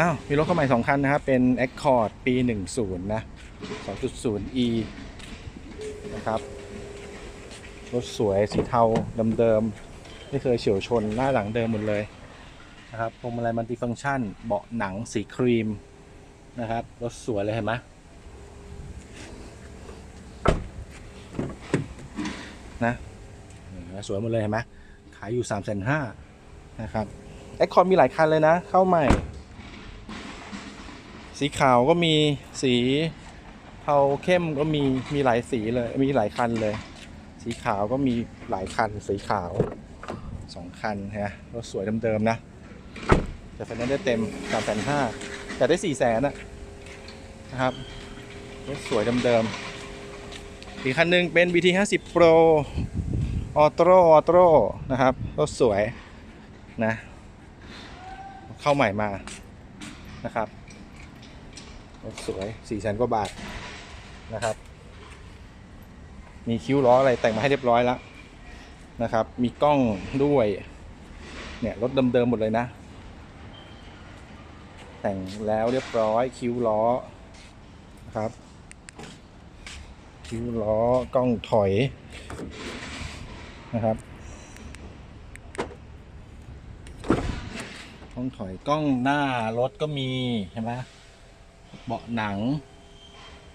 อ้าว มีรถเข้าใหม่สองคันนะครับ เป็น Accord ปี 10 นะ 2.0e นะครับ รถสวยสีเทาเดิมๆไม่เคยเฉียวชนหน้าหลังเดิมหมดเลยนะครับพวงมาลัยมัลติฟังก์ชัน เบาะหนังสีครีมนะครับ รถสวยเลยเห็นไหมนะสวยหมดเลยเห็นไหมขายอยู่3 5 0 0 0นะครับแอคคอร์มีหลายคันเลยนะ เข้าใหม่ สีขาวก็มีสีเทาเข้มก็มีมีหลายสีเลยมีหลายคันเลย สีขาวก็มีหลายคัน สีขาวสองคันฮะรถสวยเดิมๆนะแต่ไฟแนนซ์ได้เต็มสามแสนห้าแต่ได้สี่แสนนะครับรถสวยเดิมๆอีกคันหนึ่งเป็น BT 50 Pro Auto Auto นะครับรถสวยนะ เข้าใหม่มานะครับ สวย4แสนกว่าบาทนะครับ มีคิ้วล้ออะไรแต่งมาให้เรียบร้อยแล้วนะครับ มีกล้องด้วยเนี่ยรถเดิมๆหมดเลยนะ แต่งแล้วเรียบร้อยคิ้วล้อนะครับ คิ้วล้อกล้องถอยนะครับกล้องถอยกล้องหน้ารถก็มีเห็นไหม เบาะหนัง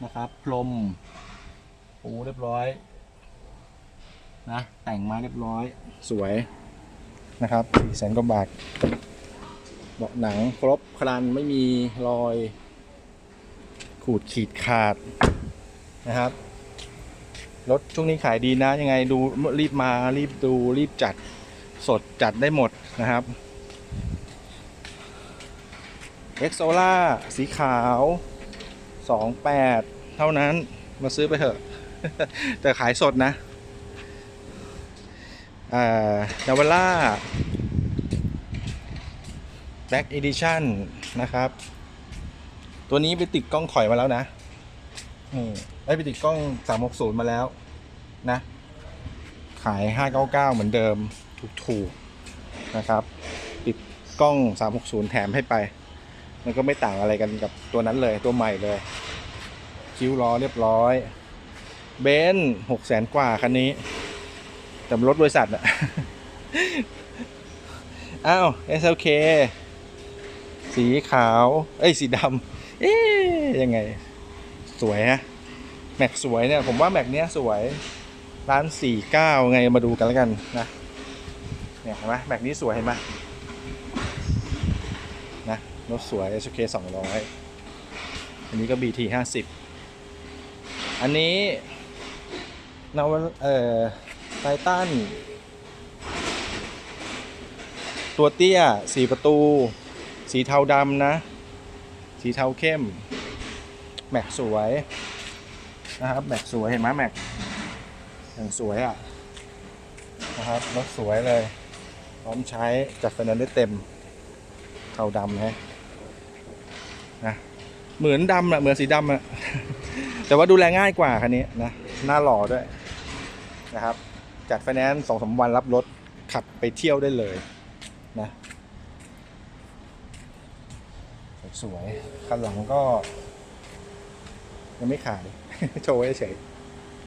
นะครับ พรมปูเรียบร้อยนะแต่งมาเรียบร้อยสวยนะครับสี่แสนกว่าบาทเบาะหนังครบครันไม่มีรอย ขูดขีดขาดนะครับรถช่วงนี้ขายดีนะยังไงดูรีบมารีบดูรีบจัดสดจัดได้หมดนะครับ เอ็กโซล่าสีขาว 28 เท่านั้นมาซื้อไปเถอะ แต่ขายสดนะนาวาร่าแบ็กอีดิชั่นนะครับ ตัวนี้ไปติดกล้องถอยมาแล้วนะนี่ได้ไปติดกล้อง 360 มาแล้วนะ ขาย 599 เหมือนเดิม ถูกๆนะครับ ติดกล้อง 360 แถมให้ไป มันก็ไม่ต่างอะไรกันกับตัวนั้นเลยตัวใหม่เลย คิ้วล้อเรียบร้อยเบนซ์หกแสนกว่าคันนี้ แต่รถบริษัทอะอ้าว SLK สีขาว เอ้ย สีดำเอ๊ยยังไง สวยฮะ แม็กสวยเนี่ย ผมว่าแม็กเนี้ยสวยร้านสี่เก้าไงมาดูกันแล้วกันนะเนี่ยเห็นไหมแม็กนี้สวยเห็นไหม รถสวย SK 200 อันนี้ก็ BT 50 อันนี้นวเอ่อไททันตัวเตี้ยสีประตู สีเทาดำนะ สีเทาเข้ม แม็กสวย นะครับ แม็กสวย เห็นไหมแม็กอย่างสวยอะ นะครับรถสวยเลย พร้อมใช้จัดไฟแนนซ์ได้เต็มเทาดำฮะ นะเหมือนดำอะเหมือนสีดำอะแต่ว่าดูแลง่ายกว่าคันนี้นะหน้าหล่อด้วยนะครับ จัดไฟแนนซ์สองสามวันรับรถขับไปเที่ยวได้เลยนะสวยคันหลังก็ ยังไม่ขาย โชว์เฉย